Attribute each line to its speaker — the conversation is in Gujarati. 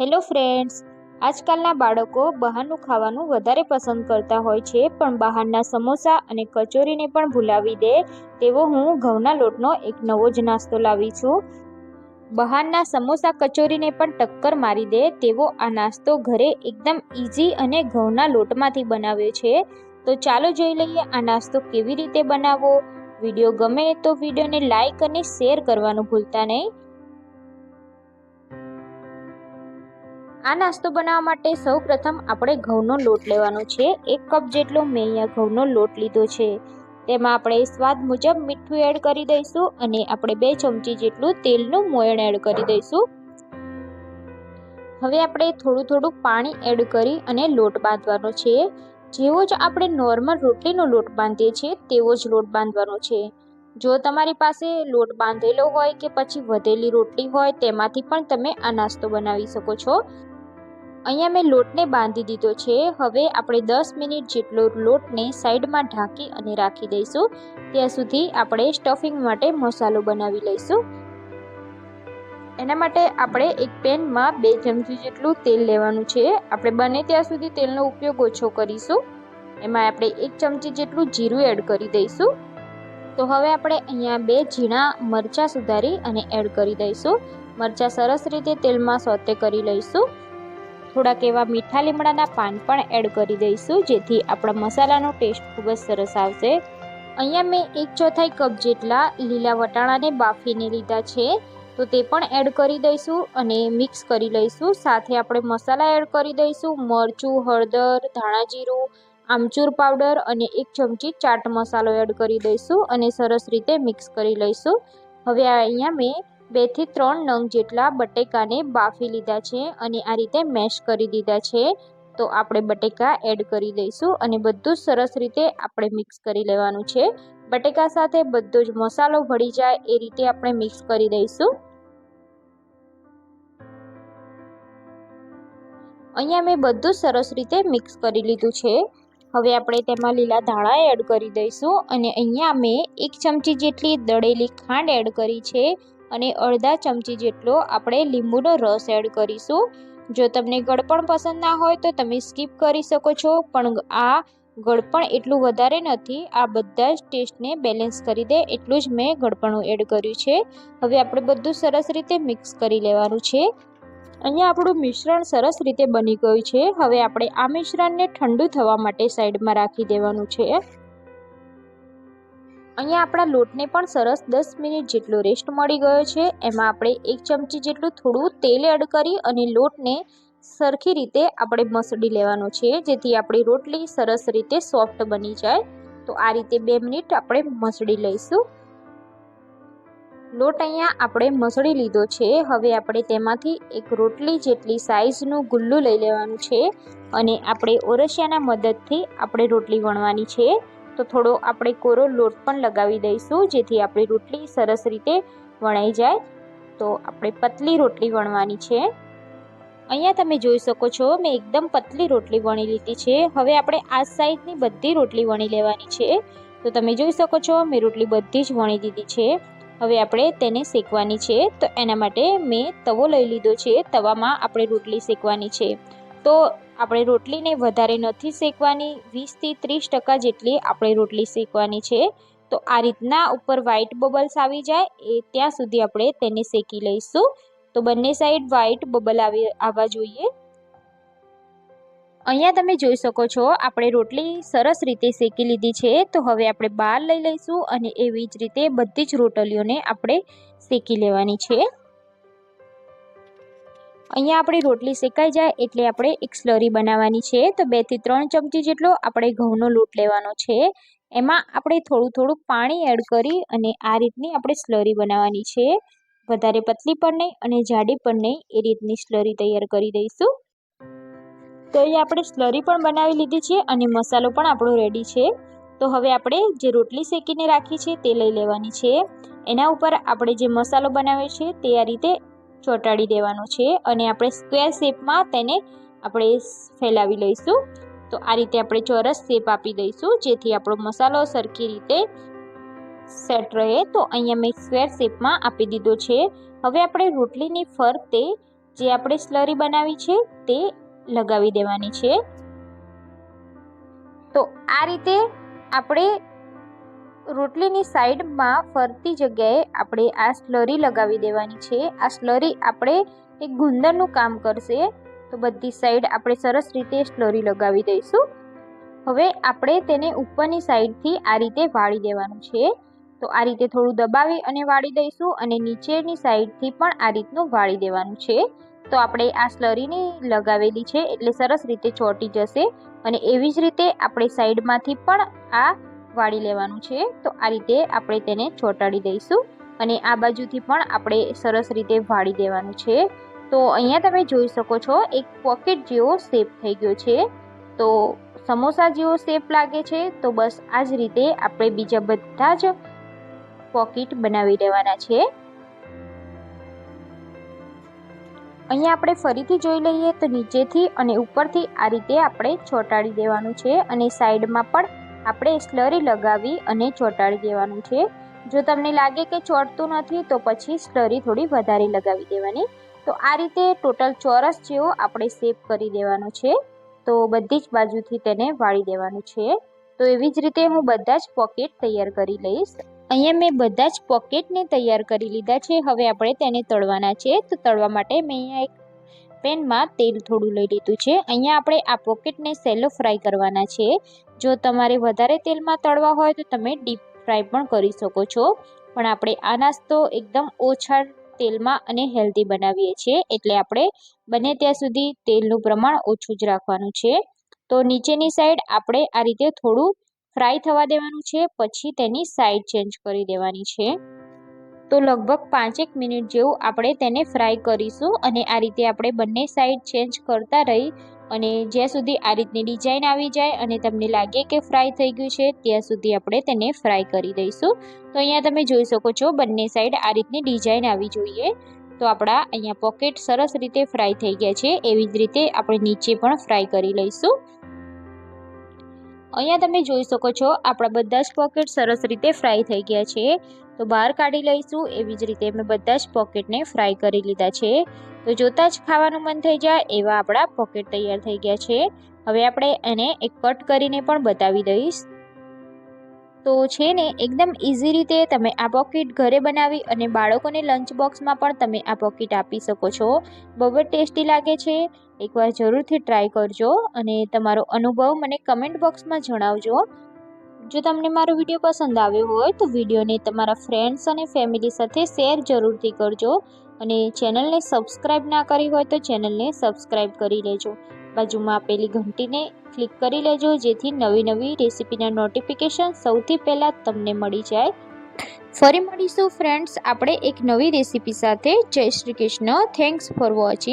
Speaker 1: હેલો ફ્રેન્ડ્સ આજકાલના બાળકો બહારનું ખાવાનું વધારે પસંદ કરતા હોય છે, પણ બહારના સમોસા અને કચોરીને પણ ભૂલાવી દે તેવો હું ઘઉંના લોટનો એક નવો જ નાસ્તો લાવી છું. બહારના સમોસા કચોરીને પણ ટક્કર મારી દે તેવો આ નાસ્તો ઘરે એકદમ ઇઝી અને ઘઉંના લોટમાંથી બનાવ્યો છે. તો ચાલો જોઈ લઈએ આ નાસ્તો કેવી રીતે બનાવવો. વીડિયો ગમે તો વિડીયોને લાઈક અને શેર કરવાનું ભૂલતા નહીં. આ નાસ્તો બનાવવા માટે સૌ પ્રથમ આપણે ઘઉંનો લોટ લેવાનો છે. એક કપ જેટલો મેં અહીંયા ઘઉંનો લોટ લીધો છે. તેમાં આપણે સ્વાદ મુજબ મીઠું એડ કરી દઈશું અને આપણે બે ચમચી જેટલું તેલનું મોયણ એડ કરી દઈશું. હવે આપણે થોડું થોડું પાણી એડ કરી અને લોટ બાંધવાનો છે. જેવો જ આપણે નોર્મલ રોટલીનો લોટ બાંધીએ છીએ, તેવો જ લોટ બાંધવાનો છે. જો તમારી પાસે લોટ બાંધેલો હોય કે પછી વધેલી રોટલી હોય, તેમાંથી પણ તમે આ નાસ્તો બનાવી શકો છો. અહીંયા મેં લોટને બાંધી દીધો છે. હવે આપણે દસ મિનિટ જેટલો લોટને સાઈડમાં ઢાંકી અને રાખી દઈશું. ત્યાં સુધી આપણે સ્ટફિંગ માટે મસાલો બનાવી લઈશું. એના માટે આપણે એક પેનમાં બે ચમચી જેટલું તેલ લેવાનું છે. આપણે બને ત્યાં સુધી તેલનો ઉપયોગ ઓછો કરીશું. એમાં આપણે એક ચમચી જેટલું જીરું એડ કરી દઈશું. તો હવે આપણે અહીંયા બે ઝીણા મરચાં સુધારી અને એડ કરી દઈશું. મરચાં સરસ રીતે તેલમાં સોતે કરી લઈશું. થોડાક એવા મીઠા લીમડાના પાન પણ એડ કરી દઈશું, જેથી આપણા મસાલાનો ટેસ્ટ ખૂબ જ સરસ આવશે. અહીંયા મેં એક ચોથાઈ કપ જેટલા લીલા વટાણાને બાફીને લીધા છે, તો તે પણ એડ કરી દઈશું અને મિક્સ કરી લઈશું. સાથે આપણે મસાલા એડ કરી દઈશું, મરચું, હળદર, ધાણા જીરું, આમચૂર પાવડર અને એક ચમચી ચાટ મસાલો એડ કરી દઈશું અને સરસ રીતે મિક્સ કરી લઈશું. હવે અહીંયા મેં બેથી ત્રણ નંગ જેટલા બટેકાને બાફી લીધા છે અને આ રીતે મેશ કરી દીધા છે. તો આપણે બટેકા એડ કરી દઈશું અને બધું સરસ રીતે આપણે મિક્સ કરી લેવાનું છે. બટેકા સાથે બધો જ મસાલો ભળી જાય એ રીતે આપણે મિક્સ કરી દઈશું. અહીંયા મેં બધું સરસ રીતે મિક્સ કરી લીધું છે. હવે આપણે તેમાં લીલા ધાણા એડ કરી દઈશું અને અહીંયા મેં એક ચમચી જેટલી દળેલી ખાંડ એડ કરી છે. અને અડધા ચમચી જેટલો આપણે લીંબુનો રસ એડ કરીશું. જો તમને ગળપણ પસંદ ના હોય તો તમે સ્કીપ કરી શકો છો, પણ આ ગળપણ એટલું વધારે નથી. આ બધા જ ટેસ્ટને બેલેન્સ કરી દે, એટલું જ મેં ગળપણું એડ કર્યું છે. હવે આપણે બધું સરસ રીતે મિક્સ કરી લેવાનું છે. અહીંયા આપણું મિશ્રણ સરસ રીતે બની ગયું છે. હવે આપણે આ મિશ્રણને ઠંડુ થવા માટે સાઈડમાં રાખી દેવાનું છે. અહીંયા આપણા લોટને પણ સરસ દસ મિનિટ જેટલો રેસ્ટ મળી ગયો છે. એમાં આપણે એક ચમચી જેટલું થોડું તેલ એડ કરી અને લોટને સરખી રીતે આપણે મસળી લેવાનો છે, જેથી આપણી રોટલી સરસ રીતે સોફ્ટ બની જાય. તો આ રીતે બે મિનિટ આપણે મસળી લઈશું. લોટ અહીંયા આપણે મસળી લીધો છે. હવે આપણે તેમાંથી એક રોટલી જેટલી સાઇઝનું ગુલ્લું લઈ લેવાનું છે અને આપણે ઓરસિયાના મદદથી આપણે રોટલી વણવાની છે. તો થોડો આપણે કોરો લોટ પણ લગાવી દઈશું, જેથી આપણી રોટલી સરસ રીતે વણાઈ જાય. તો આપણે પતલી રોટલી વણવાની છે. અહીંયા તમે જોઈ શકો છો, મેં એકદમ પતલી રોટલી વણી લીધી છે. હવે આપણે આ સાઈઝની બધી રોટલી વણી લેવાની છે. તો તમે જોઈ શકો છો, મેં રોટલી બધી જ વણી દીધી છે. હવે આપણે તેને શેકવાની છે. તો એના માટે મેં તવો લઈ લીધો છે. તવામાં આપણે રોટલી શેકવાની છે. તો આપણે રોટલીને વધારે નથી શેકવાની, વીસથી ત્રીસ ટકા જેટલી આપણે રોટલી શેકવાની છે. તો આ રીતના ઉપર વ્હાઈટ બબલ્સ આવી જાય, એ ત્યાં સુધી આપણે તેને શેકી લઈશું. તો બંને સાઈડ વ્હાઈટ બબલ આવી, આવવા જોઈએ. અહીંયા તમે જોઈ શકો છો, આપણે રોટલી સરસ રીતે શેકી લીધી છે. તો હવે આપણે બહાર લઈ લઈશું અને એવી જ રીતે બધી જ રોટલીઓને આપણે શેકી લેવાની છે. અહીંયા આપણી રોટલી શેકાઈ જાય એટલે આપણે એક સ્લરી બનાવવાની છે. તો બેથી ત્રણ ચમચી જેટલો આપણે ઘઉંનો લોટ લેવાનો છે. એમાં આપણે થોડું થોડું પાણી એડ કરી અને આ રીતની આપણે સ્લરી બનાવવાની છે. વધારે પતલી પણ નહીં અને જાડી પણ નહીં, એ રીતની સ્લરી તૈયાર કરી દઈશું. તો અહીંયા આપણે સ્લરી પણ બનાવી લીધી છે અને મસાલો પણ આપણો રેડી છે. તો હવે આપણે જે રોટલી શેકીને રાખી છે તે લઈ લેવાની છે. એના ઉપર આપણે જે મસાલો બનાવ્યો છે તે આ રીતે ચોંટાડી દેવાનો છે અને આપણે સ્ક્વેર શેપમાં તેને આપણે ફેલાવી લઈશું. તો આ રીતે આપણે ચોરસ શેપ આપી દઈશું, જેથી આપણો મસાલો સરખી રીતે સેટ રહે. તો અહીંયા મેં સ્ક્વેર શેપમાં આપી દીધો છે. હવે આપણે રોટલીની ફરતે જે આપણે સ્લરી બનાવી છે તે લગાવી દેવાની છે. તો આ રીતે આપણે રોટલીની સાઈડમાં ફરતી જગ્યાએ આપણે આ સ્લરી લગાવી દેવાની છે. આ સ્લરી આપણે એક ગુંદરનું કામ કરશે. તો બધી સાઈડ આપણે સરસ રીતે સ્લરી લગાવી દઈશું. હવે આપણે તેને ઉપરની સાઈડથી આ રીતે વાળી દેવાનું છે. તો આ રીતે થોડું દબાવી અને વાળી દઈશું અને નીચેની સાઈડથી પણ આ રીતનું વાળી દેવાનું છે. તો આપણે આ સ્લરીની લગાવેલી છે એટલે સરસ રીતે ચોંટી જશે અને એવી જ રીતે આપણે સાઈડમાંથી પણ આ વાળી લેવાનું છે. તો આ રીતે આપણે તેને ચોંટાડી દઈશું અને આ બાજુથી પણ આપણે સરસ રીતે વાળી દેવાનું છે. તો અહીંયા તમે જોઈ શકો છો, એક પોકેટ જેવો શેપ થઈ ગયો છે. તો સમોસા જેવો શેપ લાગે છે. તો બસ આ જ રીતે આપણે બીજા બધા જ પોકેટ બનાવી લેવાના છે. અહીંયા આપણે ફરીથી જોઈ લઈએ તો નીચેથી અને ઉપરથી આ રીતે આપણે ચોંટાડી દેવાનું છે અને સાઈડમાં પણ આપણે સ્લરી લગાવી અને ચોંટાડી દેવાનું છે. જો તમને લાગે કે ચોંટતું નથી, તો પછી સ્લરી થોડી વધારે લગાવી દેવાની. તો આ રીતે ટોટલ ચોરસ જેવો આપણે શેપ કરી દેવાનો છે. તો બધી જ બાજુથી તેને વાળી દેવાનું છે. તો એવી જ રીતે હું બધા જ પોકેટ તૈયાર કરી લઈશ. અહીંયા મેં બધા જ પોકેટને તૈયાર કરી લીધા છે. હવે આપણે તેને તળવાના છે. તો તળવા માટે મેં અહીંયા એક પેનમાં તેલ થોડું લઈ લીધું છે. અહીંયા આપણે આ પોકેટને સેલો ફ્રાય કરવાના છે. જો તમારે વધારે તેલમાં તળવા હોય તો તમે ડીપ ફ્રાય પણ કરી શકો છો. પણ આપણે આ નાસ્તો એકદમ ઓછા તેલમાં અને હેલ્ધી બનાવીએ છીએ. એટલે આપણે બને ત્યાં સુધી તેલનું પ્રમાણ ઓછું જ રાખવાનું છે. તો નીચેની સાઈડ આપણે આ રીતે થોડું ફ્રાય થવા દેવાનું છે. પછી તેની સાઈડ ચેન્જ કરી દેવાની છે. તો લગભગ પાંચેક મિનિટ જેવું આપણે તેને ફ્રાય કરીશું અને આ રીતે આપણે બંને સાઈડ ચેન્જ કરતા રહી અને જ્યાં સુધી આ રીતની ડિઝાઇન આવી જાય અને તમને લાગે કે ફ્રાય થઈ ગયું છે, ત્યાં સુધી આપણે તેને ફ્રાય કરી દઈશું. તો અહીંયા તમે જોઈ શકો છો બંને સાઈડ આ રીતની ડિઝાઇન આવી જોઈએ. તો આપણા અહીંયા પોકેટ સરસ રીતે ફ્રાય થઈ ગયા છે, એવી જ રીતે આપણે નીચે પણ ફ્રાય કરી લઈશું. અહીંયા તમે જોઈ શકો છો, આપણા બધા જ પોકેટ સરસ રીતે ફ્રાય થઈ ગયા છે. તો બહાર કાઢી લઈશું, એવી જ રીતે મેં બધા જ પોકેટને ફ્રાય કરી લીધા છે. તો જોતાં જ ખાવાનું મન થઈ જાય, એવા આપણા પોકેટ તૈયાર થઈ ગયા છે. હવે આપણે એને એક કટ કરીને પણ બતાવી દઈશ. તો છે ને, એકદમ ઇઝી રીતે તમે આ પોકેટ ઘરે બનાવી અને બાળકોને લંચ બોક્સમાં પણ તમે આ પોકેટ આપી શકો છો. બહુ જ ટેસ્ટી લાગે છે. એકવાર જરૂરથી ટ્રાય કરજો અને તમારો અનુભવ મને કમેન્ટ બોક્સમાં જણાવજો. જો તમને મારો વીડિયો પસંદ આવ્યો હોય તો વિડીયોને તમારા ફ્રેન્ડ્સ અને ફેમિલી સાથે શેર જરૂરથી કરજો અને ચેનલને સબસ્ક્રાઈબ ના કરી હોય તો ચેનલને સબસ્ક્રાઈબ કરી લેજો. બાજુમાં આપેલી ઘંટીને ક્લિક કરી લેજો, જેથી નવી નવી રેસીપીના નોટિફિકેશન સૌથી પહેલાં તમને મળી જાય. ફરી મળીશું ફ્રેન્ડ્સ આપણે એક નવી રેસીપી સાથે. Jai Shri Krishna. Thanks for watching